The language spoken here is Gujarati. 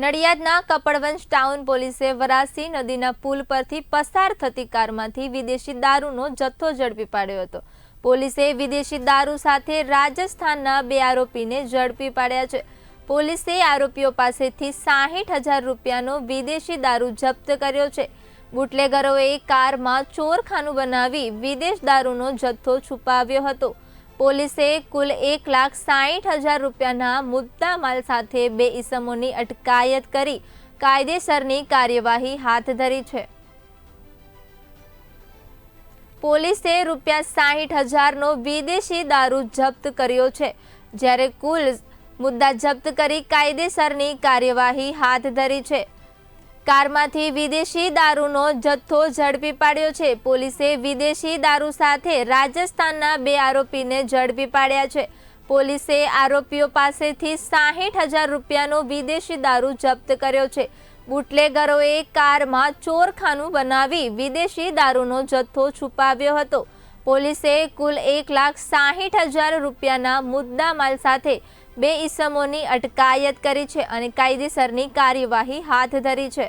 નડિયાદના કપડવંશ ટાઉન પોલીસે વરાસી નદીના પુલ પરથી પસાર થતી કારમાંથી વિદેશી દારૂનો જથ્થો ઝડપી પાડ્યો હતો. પોલીસે વિદેશી દારૂ સાથે રાજસ્થાનના બે આરોપીને ઝડપી પાડ્યા છે. પોલીસે આરોપીઓ પાસેથી સાહીઠ હજાર રૂપિયાનો વિદેશી દારૂ જપ્ત કર્યો છે. બુટલેગરોએ કારમાં ચોરખાનું બનાવી વિદેશ દારૂનો જથ્થો છુપાવ્યો હતો. પોલીસે કુલ એક લાખ સાહીઠ હજાર રૂપિયાના મુદ્દા માલ સાથે બે ઈસમોની અટકાયત કરી કાયદેસરની કાર્યવાહી હાથ ધરી છે. પોલીસે રૂપિયા સાહીઠ હજારનો વિદેશી દારૂ જપ્ત કર્યો છે. જ્યારે કુલ મુદ્દા જપ્ત કરી કાયદેસરની કાર્યવાહી હાથ ધરી છે. કારમાંથી વિદેશી દારૂનો જથ્થો ઝડપી પાડ્યો છે. પોલીસે વિદેશી દારૂ સાથે રાજસ્થાનના બે આરોપીને ઝડપી પાડ્યા છે. પોલીસે આરોપીઓ પાસેથી સાહીઠ હજાર રૂપિયાનો વિદેશી દારૂ જપ્ત કર્યો છે. બુટલેગરોએ કારમાં ચોરખાનું બનાવી વિદેશી દારૂનો જથ્થો છુપાવ્યો હતો. પોલીસે કુલ એક લાખ સાહીઠ હજાર રૂપિયાના મુદ્દામાલ સાથે બે ઇસમોની અટકાયત કરી છે અને કાયદેસરની કાર્યવાહી હાથ ધરી છે.